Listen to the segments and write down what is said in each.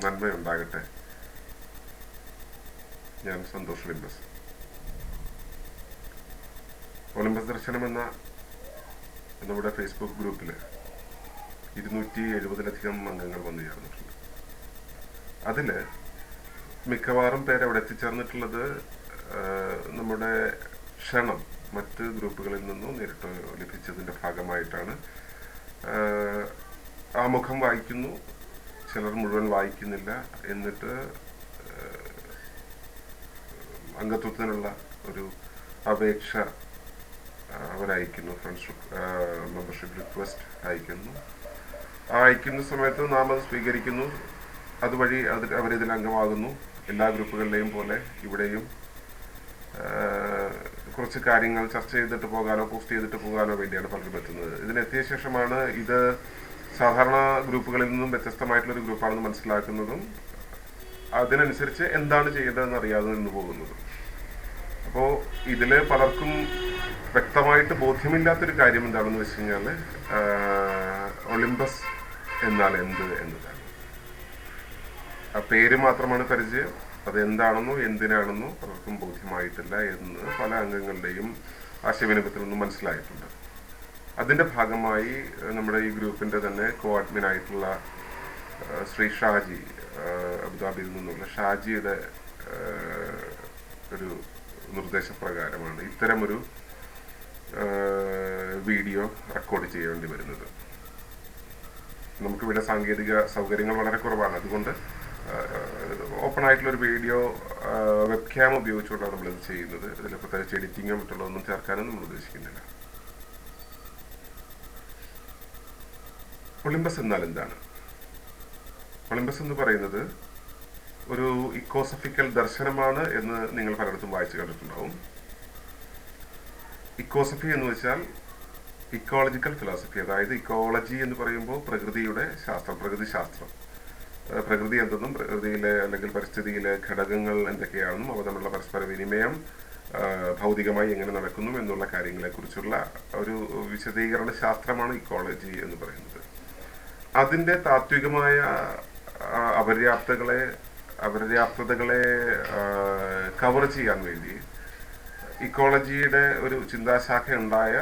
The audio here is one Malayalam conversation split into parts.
നന്മയുണ്ടാകട്ടെ. ഞാൻ സന്തോഷ് ഒളിമ്പസ് ഒളിമ്പസ് ദർശനം എന്ന നമ്മുടെ ഫേസ്ബുക്ക് ഗ്രൂപ്പിൽ ഇരുന്നൂറ്റി എഴുപതിലധികം അംഗങ്ങൾ വന്നു ചേർന്നിട്ടുണ്ട്. അതിൽ മിക്കവാറും പേര് അവിടെ എത്തിച്ചേർന്നിട്ടുള്ളത് നമ്മുടെ ക്ഷണം മറ്റ് ഗ്രൂപ്പുകളിൽ നിന്നും നേരിട്ട് ലഭിച്ചതിന്റെ ഭാഗമായിട്ടാണ്. ആമുഖം വായിക്കുന്നു. ചിലർ മുഴുവൻ വായിക്കുന്നില്ല എന്നിട്ട് അംഗത്വത്തിനുള്ള ഒരു അപേക്ഷ അവരയക്കുന്നു ഫ്രണ്ട്സ് മെമ്പർഷിപ്പ് റിക്വസ്റ്റ് അയക്കുന്നു ആ അയക്കുന്ന. സമയത്ത് നാം അത് സ്വീകരിക്കുന്നു. അതുവഴി അതിൽ അവരിതിൽ അംഗമാകുന്നു. എല്ലാ ഗ്രൂപ്പുകളിലെയും പോലെ ഇവിടെയും കുറച്ച് കാര്യങ്ങൾ ചർച്ച ചെയ്തിട്ട് പോകാനോ പോസ്റ്റ് ചെയ്തിട്ട് പോകാനോ വേണ്ടിയാണ് പലരും എത്തുന്നത്. ഇതിനെത്തിയ ശേഷമാണ് ഇത് സാധാരണ ഗ്രൂപ്പുകളിൽ നിന്നും വ്യത്യസ്തമായിട്ടുള്ള ഒരു ഗ്രൂപ്പാണെന്ന് മനസ്സിലാക്കുന്നതും അതിനനുസരിച്ച് എന്താണ് ചെയ്തതെന്ന് അറിയാതെ നിന്ന് പോകുന്നതും. അപ്പോൾ ഇതിൽ പലർക്കും വ്യക്തമായിട്ട് ബോധ്യമില്ലാത്തൊരു കാര്യം എന്താണെന്ന് വെച്ച് കഴിഞ്ഞാൽ ഒളിമ്പസ് എന്നാൽ എന്ത് എന്നതാണ്. ആ പേര് മാത്രമാണ് പരിചയം അത് എന്താണെന്നോ എന്തിനാണെന്നോ പലർക്കും ബോധ്യമായിട്ടില്ല എന്ന് പല അംഗങ്ങളുടെയും ആശയവിനിമയത്തിൽ നിന്നും മനസ്സിലായിട്ടുണ്ട്. അതിന്റെ ഭാഗമായി നമ്മുടെ ഈ ഗ്രൂപ്പിന്റെ തന്നെ കോ അഡ്മിൻ ആയിട്ടുള്ള ശ്രീ ഷാജി അബുദാബിയിൽ നിന്നുള്ള ഷാജിയുടെ ഒരു നിർദ്ദേശപ്രകാരമാണ് ഇത്തരമൊരു വീഡിയോ റെക്കോർഡ് ചെയ്യേണ്ടി വരുന്നത്. നമുക്കിവിടെ സാങ്കേതിക സൗകര്യങ്ങൾ വളരെ കുറവാണ്. അതുകൊണ്ട് ഓപ്പൺ ആയിട്ടുള്ള ഒരു വീഡിയോ വെബ് ക്യാം ഉപയോഗിച്ചുകൊണ്ടാണ് നമ്മളിത് ചെയ്യുന്നത്. ഇതിൽ പ്രത്യേകിച്ച് എഡിറ്റിങ്ങോ മറ്റുള്ളതൊന്നും ചേർക്കാനും നമ്മൾ ഉദ്ദേശിക്കുന്നില്ല. ഒളിമ്പസ് എന്നാൽ എന്താണ്? ഒളിമ്പസ് എന്ന് പറയുന്നത് ഒരു ഇക്കോസഫിക്കൽ ദർശനമാണ് എന്ന് നിങ്ങൾ പലയിടത്തും വായിച്ചു കണ്ടിട്ടുണ്ടാവും. ഇക്കോസഫി എന്ന് വെച്ചാൽ ഇക്കോളജിക്കൽ ഫിലോസഫി അതായത് ഇക്കോളജി എന്ന് പറയുമ്പോൾ പ്രകൃതിയുടെ ശാസ്ത്രം പ്രകൃതി ശാസ്ത്രം. പ്രകൃതി എന്തെന്നും പ്രകൃതിയിലെ അല്ലെങ്കിൽ പരിസ്ഥിതിയിലെ ഘടകങ്ങൾ എന്തൊക്കെയാണെന്നും അവ തമ്മിലുള്ള പരസ്പര വിനിമയം ഭൗതികമായി എങ്ങനെ നടക്കുന്നു എന്നുള്ള കാര്യങ്ങളെക്കുറിച്ചുള്ള ഒരു വിശദീകരണ ശാസ്ത്രമാണ് ഇക്കോളജി എന്ന് പറയുന്നത്. അതിന്റെ താത്വികമായ അപര്യാപ്തകളെ അപര്യാപ്തതകളെ കവർ ചെയ്യാൻ വേണ്ടി ഇക്കോളജിയുടെ ഒരു ചിന്താശാഖ ഉണ്ടായ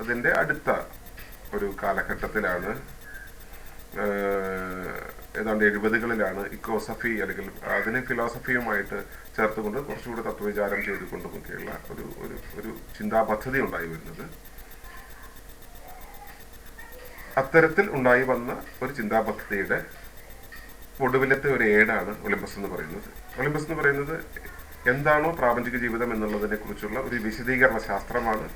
അതിന്റെ അടുത്ത ഒരു കാലഘട്ടത്തിലാണ് ഏതാണ്ട് എഴുപതുകളിലാണ് ഇക്കോസഫി അല്ലെങ്കിൽ അതിനെ ഫിലോസഫിയുമായിട്ട് ചേർത്തുകൊണ്ട് കുറച്ചുകൂടി തത്വവിചാരം ചെയ്തുകൊണ്ടുമൊക്കെയുള്ള ഒരു ഒരു ഒരു ചിന്താ പദ്ധതി ഉണ്ടായി വരുന്നത്. അത്തരത്തിൽ ഉണ്ടായി വന്ന ഒരു ചിന്താ പദ്ധതിയുടെ ഒടുവിലത്തെ ഒരു ഏടാണ് ഒളിമ്പസ് എന്ന് പറയുന്നത്. ഒളിമ്പസ് എന്ന് പറയുന്നത് എന്താണോ പ്രാപഞ്ചിക ജീവിതം എന്നുള്ളതിനെ കുറിച്ചുള്ള ഒരു വിശദീകരണ ശാസ്ത്രമാണ്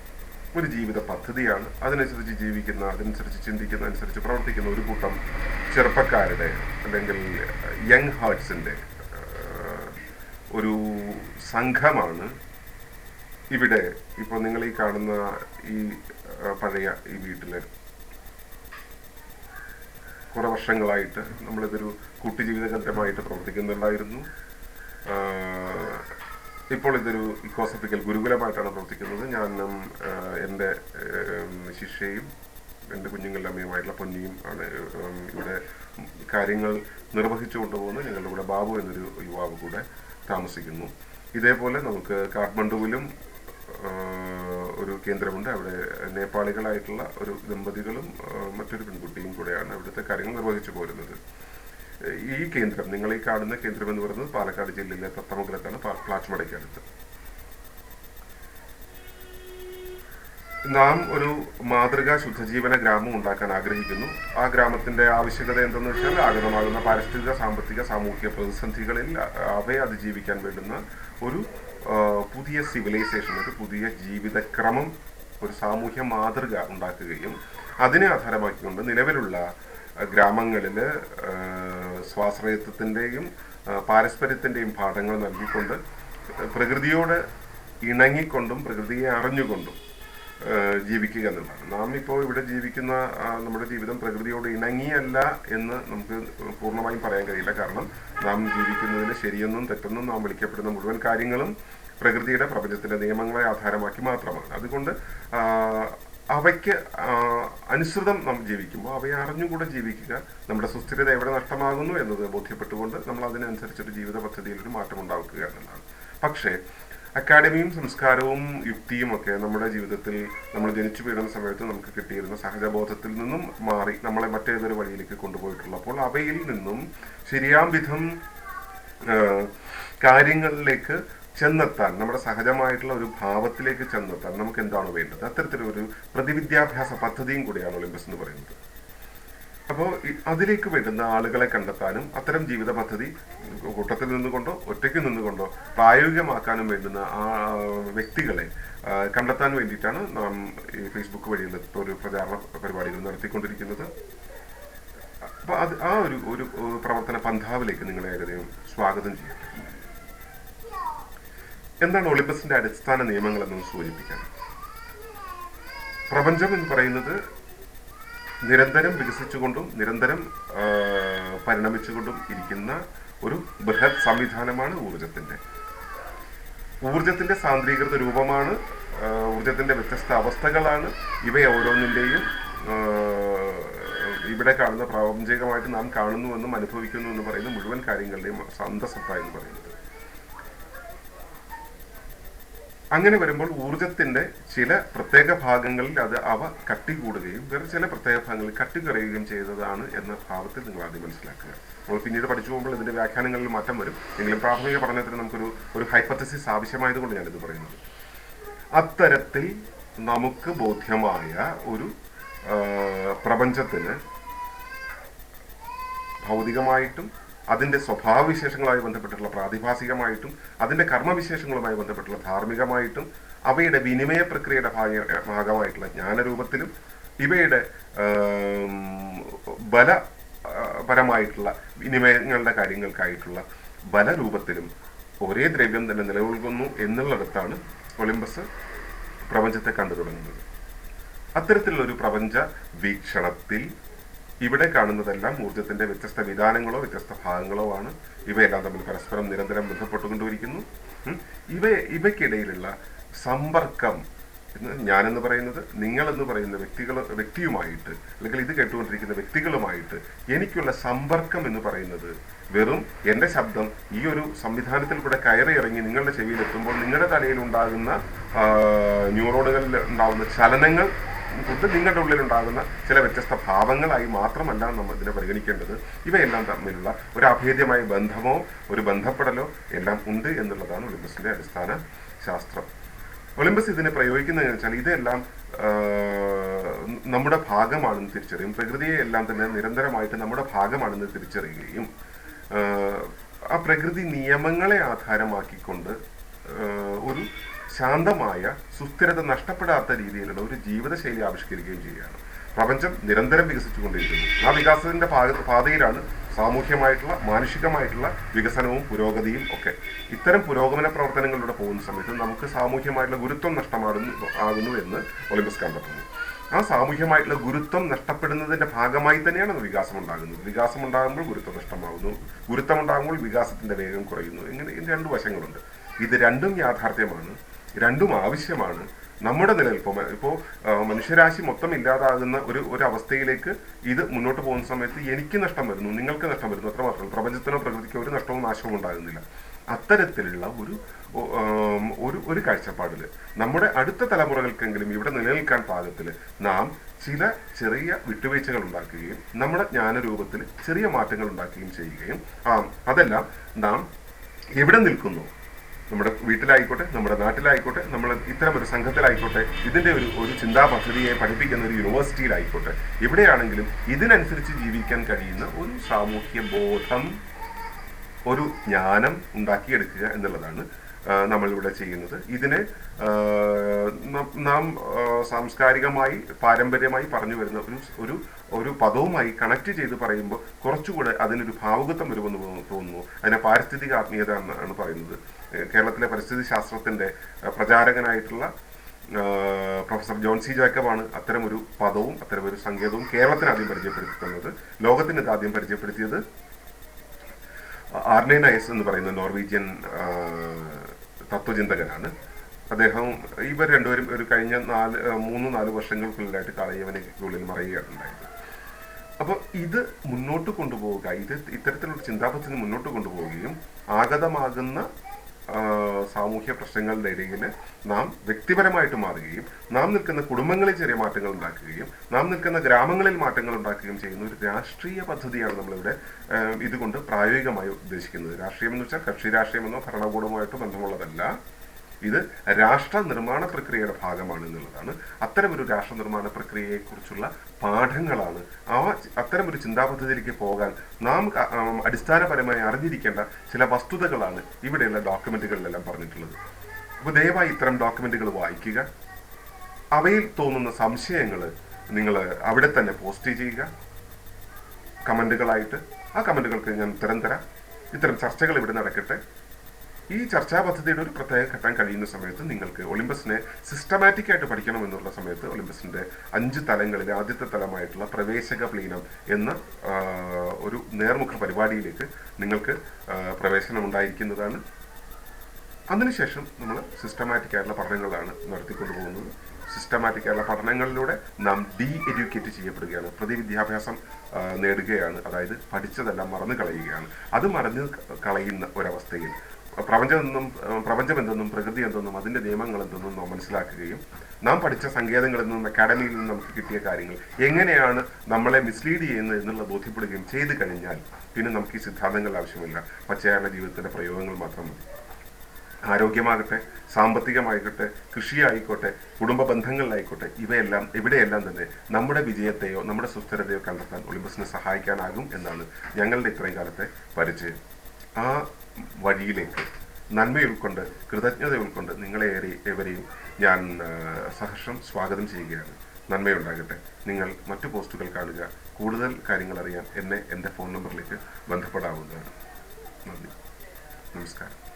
ഒരു ജീവിത പദ്ധതിയാണ്. അതിനനുസരിച്ച് ജീവിക്കുന്ന അതിനനുസരിച്ച് ചിന്തിക്കുന്ന അനുസരിച്ച് പ്രവർത്തിക്കുന്ന ഒരു കൂട്ടം ചെറുപ്പക്കാരുടെ അല്ലെങ്കിൽ യങ് ഹാർട്സിന്റെ ഒരു സംഘമാണ് ഇവിടെ. ഇപ്പോൾ നിങ്ങൾ ഈ കാണുന്ന ഈ പഴയ ഈ വീട്ടിൽ കുറെ വർഷങ്ങളായിട്ട് നമ്മളിതൊരു കൂട്ടുജീവിത കേന്ദ്രമായിട്ട് പ്രവർത്തിക്കുന്നുണ്ടായിരുന്നു ഇപ്പോൾ ഇതൊരു ഇക്കോസഫിക്കൽ ഗുരുകുലമായിട്ടാണ് പ്രവർത്തിക്കുന്നത്. ഞാനും എന്റെ ശിഷ്യയും എന്റെ കുഞ്ഞുങ്ങളുടെ അമ്മയുമായിട്ടുള്ള പൊന്നിയും ആണ് ഇവിടെ കാര്യങ്ങൾ നിർവഹിച്ചു കൊണ്ടുപോകുന്നത് ഞങ്ങളുടെ കൂടെ ബാബു എന്നൊരു യുവാവ് കൂടെ താമസിക്കുന്നു. ഇതേപോലെ നമുക്ക് കാഠ്മണ്ഡുവിലും ഒരു കേന്ദ്രമുണ്ട്. അവിടെ നേപ്പാളികളായിട്ടുള്ള ഒരു ദമ്പതികളും മറ്റൊരു പെൺകുട്ടിയും കൂടെയാണ് അവിടുത്തെ കാര്യങ്ങൾ നിർവഹിച്ചു പോരുന്നത്. ഈ കേന്ദ്രം നിങ്ങൾ ഈ കാണുന്ന കേന്ദ്രം എന്ന് പറയുന്നത് പാലക്കാട് ജില്ലയിലെ തത്തമംഗലത്താണ് പാ- പ്ലാച്ചിമടയ്ക്കടുത്ത് നാം ഒരു മാതൃകാ ശുദ്ധജീവന ഗ്രാമം ഉണ്ടാക്കാൻ ആഗ്രഹിക്കുന്നു. ആ ഗ്രാമത്തിന്റെ ആവശ്യകത എന്തെന്ന് വെച്ചാൽ ആഗതമാകുന്ന പാരിസ്ഥിതിക സാമ്പത്തിക സാമൂഹിക പ്രതിസന്ധികളിൽ അവയെ അതിജീവിക്കാൻ വേണ്ടുന്ന ഒരു പുതിയ സിവിലൈസേഷൻ ഒരു പുതിയ ജീവിതക്രമം ഒരു സാമൂഹ്യ മാതൃക ഉണ്ടാക്കുകയും അതിനെ ആധാരമാക്കിക്കൊണ്ട് നിലവിലുള്ള ഗ്രാമങ്ങളിൽ സ്വാശ്രയത്വത്തിന്റെയും പാരസ്പര്യത്തിന്റെയും പാഠങ്ങൾ നൽകിക്കൊണ്ട് പ്രകൃതിയോട് ഇണങ്ങിക്കൊണ്ടും പ്രകൃതിയെ അറിഞ്ഞുകൊണ്ടും ജീവിക്കുക എന്നുള്ളതാണ്. നാം ഇപ്പോൾ ഇവിടെ ജീവിക്കുന്ന നമ്മുടെ ജീവിതം പ്രകൃതിയോട് ഇണങ്ങിയല്ല എന്ന് നമുക്ക് പൂർണമായും പറയാൻ കഴിയില്ല. കാരണം നാം ജീവിക്കുന്നതിന് ശരിയെന്നും തെറ്റെന്നും നാം വിളിക്കപ്പെടുന്ന മുഴുവൻ കാര്യങ്ങളും പ്രകൃതിയുടെ പ്രപഞ്ചത്തിന്റെ നിയമങ്ങളെ ആധാരമാക്കി മാത്രമാണ്. അതുകൊണ്ട് അവയ്ക്ക് അനുസൃതം നാം ജീവിക്കുമ്പോൾ അവയെ അറിഞ്ഞുകൂടെ ജീവിക്കുക നമ്മുടെ സുസ്ഥിരത എവിടെ നഷ്ടമാകുന്നു എന്നത് ബോധ്യപ്പെട്ടുകൊണ്ട് നമ്മൾ അതിനനുസരിച്ചൊരു ജീവിത പദ്ധതിയിൽ ഒരു മാറ്റം ഉണ്ടാക്കുക എന്നതാണ് പക്ഷേ അക്കാഡമിയും സംസ്കാരവും യുക്തിയും ഒക്കെ നമ്മുടെ ജീവിതത്തിൽ നമ്മൾ ജനിച്ചു വീഴുന്ന സമയത്ത് നമുക്ക് കിട്ടിയിരുന്ന സഹജബോധത്തിൽ നിന്നും മാറി നമ്മളെ മറ്റേതൊരു വഴിയിലേക്ക് കൊണ്ടുപോയിട്ടുള്ളപ്പോൾ അവയിൽ നിന്നും ശരിയാം വിധം കാര്യങ്ങളിലേക്ക് ചെന്നെത്താൻ നമ്മുടെ സഹജമായിട്ടുള്ള ഒരു ഭാവത്തിലേക്ക് ചെന്നെത്താൻ നമുക്ക് എന്താണ് വേണ്ടത്? അത്തരത്തിലൊരു പ്രതിവിദ്യാഭ്യാസ പദ്ധതിയും കൂടിയാണ് ഒളിമ്പസ് എന്ന് പറയുന്നത്. അപ്പോൾ അതിലേക്ക് വരുന്ന ആളുകളെ കണ്ടെത്താനും അത്തരം ജീവിത പദ്ധതി കൂട്ടത്തിൽ നിന്നുകൊണ്ടോ ഒറ്റയ്ക്ക് നിന്നുകൊണ്ടോ പ്രായോഗികമാക്കാനും വേണ്ടുന്ന ആ വ്യക്തികളെ കണ്ടെത്താൻ വേണ്ടിയിട്ടാണ് നാം ഈ ഫേസ്ബുക്ക് വഴിയുള്ള ഒരു പ്രചാരണ പരിപാടികൾ നടത്തിക്കൊണ്ടിരിക്കുന്നത്. അപ്പൊ അത് ആ ഒരു ഒരു പ്രവർത്തന പന്ഥാവിലേക്ക് നിങ്ങളെ ഏകദേശം സ്വാഗതം ചെയ്യാം എന്താണ് ഒളിമ്പസിന്റെ അടിസ്ഥാന നിയമങ്ങൾ എന്നൊന്ന് സൂചിപ്പിക്കാൻ പ്രപഞ്ചം എന്ന് പറയുന്നത് നിരന്തരം വികസിച്ചുകൊണ്ടും നിരന്തരം പരിണമിച്ചുകൊണ്ടും ഇരിക്കുന്ന ഒരു ബൃഹത് സംവിധാനമാണ് ഊർജത്തിന്റെ ഊർജത്തിന്റെ സാന്ദ്രീകൃത രൂപമാണ് ഊർജത്തിന്റെ വ്യത്യസ്ത അവസ്ഥകളാണ് ഇവ ഓരോന്നിന്റെയും ഇവിടെ കാണുന്ന പ്രാപഞ്ചികമായിട്ട് നാം കാണുന്നുവെന്നും അനുഭവിക്കുന്നു എന്ന് പറയുന്ന മുഴുവൻ കാര്യങ്ങളുടെയും അന്തസത്ത എന്ന് പറയുന്നത്. അങ്ങനെ വരുമ്പോൾ ഊർജത്തിന്റെ ചില പ്രത്യേക ഭാഗങ്ങളിൽ അത് അവ കട്ടികൂടുകയും വേറെ ചില പ്രത്യേക ഭാഗങ്ങളിൽ കട്ടിക്കുറയുകയും ചെയ്തതാണ് എന്ന ഭാവത്തിൽ നിങ്ങൾ ആദ്യം മനസ്സിലാക്കുക. നമ്മൾ പിന്നീട് പഠിച്ചു പോകുമ്പോൾ ഇതിന്റെ വ്യാഖ്യാനങ്ങളിൽ മാറ്റം വരും. എങ്കിലും പ്രാഥമിക പഠനത്തിന് നമുക്കൊരു ഒരു ഹൈപ്പത്തസിസ് ആവശ്യമായതുകൊണ്ട് ഞാനിത് പറയുന്നത്. അത്തരത്തിൽ നമുക്ക് ബോധ്യമായ ഒരു പ്രപഞ്ചത്തിന് ഭൗതികമായിട്ടും അതിന്റെ സ്വഭാവവിശേഷങ്ങളുമായി ബന്ധപ്പെട്ടിട്ടുള്ള പ്രാതിഭാസികമായിട്ടും അതിന്റെ കർമ്മവിശേഷങ്ങളുമായി ബന്ധപ്പെട്ടുള്ള ധാർമ്മികമായിട്ടും അവയുടെ വിനിമയ പ്രക്രിയയുടെ ഭാഗ ഭാഗമായിട്ടുള്ള ജ്ഞാനരൂപത്തിലും ഇവയുടെ ബല പരമായിട്ടുള്ള വിനിമയങ്ങളുടെ കാര്യങ്ങൾക്കായിട്ടുള്ള ബലരൂപത്തിലും ഒരേ ദ്രവ്യം തന്നെ നിലകൊള്ളുന്നു എന്നുള്ളിടത്താണ് ഒളിമ്പസ് പ്രപഞ്ചത്തെ കണ്ടു തുടങ്ങുന്നത്. അത്തരത്തിലുള്ള ഒരു പ്രപഞ്ച വീക്ഷണത്തിൽ ഇവിടെ കാണുന്നതെല്ലാം ഊർജത്തിന്റെ വ്യത്യസ്ത വിധാനങ്ങളോ വ്യത്യസ്ത ഭാഗങ്ങളോ ആണ് ഇവയെല്ലാം തമ്മിൽ പരസ്പരം നിരന്തരം ബന്ധപ്പെട്ടുകൊണ്ടിരിക്കുന്നു. ഇവ ഇവയ്ക്കിടയിലുള്ള സമ്പർക്കം എന്ന് ഞാനെന്ന് പറയുന്നത് നിങ്ങളെന്ന് പറയുന്ന വ്യക്തികൾ വ്യക്തിയുമായിട്ട് അല്ലെങ്കിൽ ഇത് കേട്ടുകൊണ്ടിരിക്കുന്ന വ്യക്തികളുമായിട്ട് എനിക്കുള്ള സമ്പർക്കം എന്ന് പറയുന്നത് വെറും എന്റെ ശബ്ദം ഈ ഒരു സംവിധാനത്തിൽ കൂടെ കയറി ഇറങ്ങി നിങ്ങളുടെ ചെവിയിലെത്തുമ്പോൾ നിങ്ങളുടെ തലയിൽ ഉണ്ടാകുന്ന ന്യൂറോണുകളിൽ ഉണ്ടാകുന്ന ചലനങ്ങൾ കൊണ്ട് നിങ്ങളുടെ ഉള്ളിൽ ഉണ്ടാകുന്ന ചില വ്യത്യസ്ത ഭാവങ്ങളായി മാത്രമല്ല നമ്മൾ ഇതിനെ പരിഗണിക്കേണ്ടത്. ഇവയെല്ലാം തമ്മിലുള്ള ഒരു അഭേദ്യമായ ബന്ധമോ ഒരു ബന്ധപ്പെടലോ എല്ലാം ഉണ്ട് എന്നുള്ളതാണ് ഒളിമ്പസിന്റെ അടിസ്ഥാന ശാസ്ത്രം. ഒളിമ്പസ് ഇതിനെ പ്രയോഗിക്കുന്നത് വെച്ചാൽ ഇതെല്ലാം നമ്മുടെ ഭാഗമാണെന്ന് തിരിച്ചറിയും. പ്രകൃതിയെ എല്ലാം തന്നെ നിരന്തരമായിട്ട് നമ്മുടെ ഭാഗമാണെന്ന് തിരിച്ചറിയുകയും ആ, പ്രകൃതി നിയമങ്ങളെ ആധാരമാക്കിക്കൊണ്ട് ഒരു ശാന്തമായ സുസ്ഥിരത നഷ്ടപ്പെടാത്ത രീതിയിലുള്ള ഒരു ജീവിതശൈലി ആവിഷ്കരിക്കുകയും ചെയ്യുകയാണ്. പ്രപഞ്ചം നിരന്തരം വികസിച്ചുകൊണ്ടിരിക്കുന്നു. ആ വികാസത്തിന്റെ പാതയിലാണ് സാമൂഹ്യമായിട്ടുള്ള മാനുഷികമായിട്ടുള്ള വികസനവും പുരോഗതിയും ഒക്കെ. ഇത്തരം പുരോഗമന പ്രവർത്തനങ്ങളിലൂടെ പോകുന്ന സമയത്ത് നമുക്ക് സാമൂഹ്യമായിട്ടുള്ള ഗുരുത്വം നഷ്ടമാകുന്നു ആകുന്നു എന്ന് ഒളിമ്പസ് കണ്ടെത്തുന്നു. ആ സാമൂഹ്യമായിട്ടുള്ള ഗുരുത്വം നഷ്ടപ്പെടുന്നതിന്റെ ഭാഗമായി തന്നെയാണ് വികാസം ഉണ്ടാകുന്നത് വികാസം ഉണ്ടാകുമ്പോൾ ഗുരുത്വം നഷ്ടമാകുന്നു. ഗുരുത്വം ഉണ്ടാകുമ്പോൾ വികാസത്തിന്റെ വേഗം കുറയുന്നു. ഇങ്ങനെ രണ്ട് വശങ്ങളുണ്ട്. ഇത് രണ്ടും യാഥാർത്ഥ്യമാണ്. രണ്ടും ആവശ്യമാണ്. നമ്മുടെ നിലനിൽപ്പ്. ഇപ്പോൾ ഇപ്പോ മനുഷ്യരാശി മൊത്തം ഇല്ലാതാകുന്ന ഒരു ഒരു അവസ്ഥയിലേക്ക് ഇത് മുന്നോട്ട് പോകുന്ന സമയത്ത് എനിക്ക് നഷ്ടം വരുന്നു നിങ്ങൾക്ക് നഷ്ടം വരുന്നു അത്ര മാത്രം പ്രപഞ്ചത്തിനോ പ്രകൃതിക്കോ ഒരു നഷ്ടവും നാശവും ഉണ്ടാകുന്നില്ല. അത്തരത്തിലുള്ള ഒരു ഒരു ഒരു കാഴ്ചപ്പാടിൽ നമ്മുടെ അടുത്ത തലമുറകൾക്കെങ്കിലും ഇവിടെ നിലനിൽക്കാൻ പാകത്തിൽ നാം ചില ചെറിയ വിട്ടുവീഴ്ചകൾ ഉണ്ടാക്കുകയും നമ്മുടെ ജ്ഞാനരൂപത്തിൽ ചെറിയ മാറ്റങ്ങൾ ഉണ്ടാക്കുകയും ചെയ്യുകയും ആ അതെല്ലാം നാം എവിടെ നിൽക്കുന്നു? നമ്മുടെ വീട്ടിലായിക്കോട്ടെ നമ്മുടെ നാട്ടിലായിക്കോട്ടെ നമ്മൾ ഇത്തരം ഒരു സംഘത്തിലായിക്കോട്ടെ ഇതിന്റെ ഒരു ഒരു ചിന്താ പദ്ധതിയെ പഠിപ്പിക്കുന്ന ഒരു യൂണിവേഴ്സിറ്റിയിലായിക്കോട്ടെ എവിടെയാണെങ്കിലും ഇതിനനുസരിച്ച് ജീവിക്കാൻ കഴിയുന്ന ഒരു സാമൂഹ്യ ബോധം ഒരു ജ്ഞാനം ഉണ്ടാക്കിയെടുക്കുക എന്നുള്ളതാണ് നമ്മളിവിടെ ചെയ്യുന്നത്. ഇതിനെ നാം സാംസ്കാരികമായി പാരമ്പര്യമായി പറഞ്ഞു വരുന്ന ഒരു ഒരു ഒരു പദവുമായി കണക്ട് ചെയ്ത് പറയുമ്പോൾ കുറച്ചുകൂടെ അതിനൊരു ഭാവുകത്വം വരുമെന്ന് തോന്നു- തോന്നുന്നു. അതിനെ പാരിസ്ഥിതിക ആത്മീയത എന്നാണ് പറയുന്നത്. കേരളത്തിലെ പരിസ്ഥിതി ശാസ്ത്രത്തിന്റെ ആ, പ്രചാരകനായിട്ടുള്ള പ്രൊഫസർ ജോൺ സി ജാക്കബാണ് അത്തരം ഒരു പദവും അത്തരം ഒരു സങ്കേതവും കേരളത്തിന് ആദ്യം പരിചയപ്പെടുത്തുന്നത് ലോകത്തിന് ഇത് ആദ്യം പരിചയപ്പെടുത്തിയത് ആർനെ എന്ന് പറയുന്ന നോർവീജിയൻ തത്വചിന്തകനാണ്. അദ്ദേഹം ഇവർ രണ്ടുപേരും ഒരു കഴിഞ്ഞ നാല് മൂന്ന് നാല് വർഷങ്ങൾക്കുള്ളിലായിട്ട് കളയവനയ്ക്കുള്ളിൽ മറയുകയാണ് ഉണ്ടായത്. അപ്പോൾ ഇത് മുന്നോട്ട് കൊണ്ടുപോവുക. ഇത് ഇത്തരത്തിലുള്ള ചിന്താപദ്ധതി മുന്നോട്ട് കൊണ്ടുപോവുകയും ആഗതമാകുന്ന സാമൂഹ്യ പ്രശ്നങ്ങളുടെ ഇടയിൽ നാം വ്യക്തിപരമായിട്ട് മാറുകയും നാം നിൽക്കുന്ന കുടുംബങ്ങളിൽ ചെറിയ മാറ്റങ്ങൾ ഉണ്ടാക്കുകയും നാം നിൽക്കുന്ന ഗ്രാമങ്ങളിൽ മാറ്റങ്ങൾ ഉണ്ടാക്കുകയും ചെയ്യുന്ന ഒരു രാഷ്ട്രീയ പദ്ധതിയാണ് നമ്മളിവിടെ ഇതുകൊണ്ട് പ്രായോഗികമായി ഉദ്ദേശിക്കുന്നത്. രാഷ്ട്രീയം എന്ന് വെച്ചാൽ കക്ഷി രാഷ്ട്രീയമെന്നോ ഭരണകൂടവുമായിട്ട് ബന്ധമുള്ളതല്ല. ഇത് രാഷ്ട്ര നിർമ്മാണ പ്രക്രിയയുടെ ഭാഗമാണ് എന്നുള്ളതാണ് അത്തരമൊരു രാഷ്ട്ര നിർമ്മാണ പ്രക്രിയയെക്കുറിച്ചുള്ള പാഠങ്ങളാണ്. ആ അത്തരമൊരു ചിന്താപദ്ധതിയിലേക്ക് പോകാൻ നാം അടിസ്ഥാനപരമായി അറിഞ്ഞിരിക്കേണ്ട ചില വസ്തുതകളാണ് ഇവിടെയുള്ള ഡോക്യുമെന്റുകളിലെല്ലാം പറഞ്ഞിട്ടുള്ളത്. അപ്പോൾ ദയവായി ഇത്തരം ഡോക്യുമെന്റുകൾ വായിക്കുക. അവയിൽ തോന്നുന്ന സംശയങ്ങൾ നിങ്ങൾ അവിടെ തന്നെ പോസ്റ്റ് ചെയ്യുക. കമന്റുകളായിട്ട് ആ കമന്റുകൾക്ക് ഞാൻ ഉത്തരം തരാം. ഇത്തരം ചർച്ചകൾ ഇവിടെ നടക്കട്ടെ. ഈ ചർച്ചാ പദ്ധതിയുടെ ഒരു പ്രത്യേക ഘട്ടം കഴിയുന്ന സമയത്ത് നിങ്ങൾക്ക് ഒളിമ്പസിനെ സിസ്റ്റമാറ്റിക് ആയിട്ട് പഠിക്കണം എന്നുള്ള സമയത്ത് ഒളിമ്പസിന്റെ അഞ്ച് തലങ്ങളിൽ ആദ്യത്തെ തലമായിട്ടുള്ള പ്രവേശക പ്ലീനം എന്ന ഒരു നേർമുഖ പരിപാടിയിലേക്ക് നിങ്ങൾക്ക് പ്രവേശനം ഉണ്ടായിരിക്കുന്നതാണ്. അതിനുശേഷം നമ്മൾ സിസ്റ്റമാറ്റിക് ആയിട്ടുള്ള പഠനങ്ങളാണ് നടത്തിക്കൊണ്ടു പോകുന്നത് സിസ്റ്റമാറ്റിക് ആയിട്ടുള്ള പഠനങ്ങളിലൂടെ നാം ഡി എഡ്യൂക്കേറ്റ് ചെയ്യപ്പെടുകയാണ്. പ്രതിവിദ്യാഭ്യാസം വിദ്യാഭ്യാസം നേടുകയാണ്. അതായത് പഠിച്ചതെല്ലാം മറന്നു കളയുകയാണ് അത് മറന്നു കളയുന്ന ഒരവസ്ഥയിൽ പ്രപഞ്ചം എന്നും പ്രപഞ്ചം എന്തെന്നും പ്രകൃതി എന്തെന്നും അതിന്റെ നിയമങ്ങൾ എന്തെന്നും നാം മനസ്സിലാക്കുകയും നാം പഠിച്ച സങ്കേതങ്ങളിൽ നിന്നും അക്കാഡമിയിൽ നിന്നും നമുക്ക് കിട്ടിയ കാര്യങ്ങൾ എങ്ങനെയാണ് നമ്മളെ മിസ്ലീഡ് ചെയ്യുന്നത് എന്നുള്ള ബോധ്യപ്പെടുകയും ചെയ്തു കഴിഞ്ഞാൽ പിന്നെ നമുക്ക് ഈ സിദ്ധാന്തങ്ങൾ ആവശ്യമില്ല. പച്ചയായ ജീവിതത്തിന്റെ പ്രയോഗങ്ങൾ മാത്രം മതി. ആരോഗ്യമാകട്ടെ സാമ്പത്തികമായിക്കോട്ടെ കൃഷിയായിക്കോട്ടെ കുടുംബ ബന്ധങ്ങളിലായിക്കോട്ടെ ഇവയെല്ലാം ഇവിടെയെല്ലാം തന്നെ നമ്മുടെ വിജയത്തെയോ നമ്മുടെ സുസ്ഥിരതയോ കണ്ടെത്താൻ ഒളിമ്പസിനെ സഹായിക്കാനാകും എന്നാണ് ഞങ്ങളുടെ ഇത്രയും കാലത്തെ പരിചയം. ആ വഴിയിലേക്ക് നന്മ ഉൾക്കൊണ്ട് കൃതജ്ഞത ഉൾക്കൊണ്ട് നിങ്ങളെ എവരെയും ഞാൻ സഹർഷം സ്വാഗതം ചെയ്യുകയാണ്. നന്മയുണ്ടാകട്ടെ. നിങ്ങൾ മറ്റു പോസ്റ്റുകൾ കാണുക. കൂടുതൽ കാര്യങ്ങൾ അറിയാൻ എന്നെ എന്റെ ഫോൺ നമ്പറിലേക്ക് ബന്ധപ്പെടാവുന്നതാണ്. നന്ദി. നമസ്കാരം.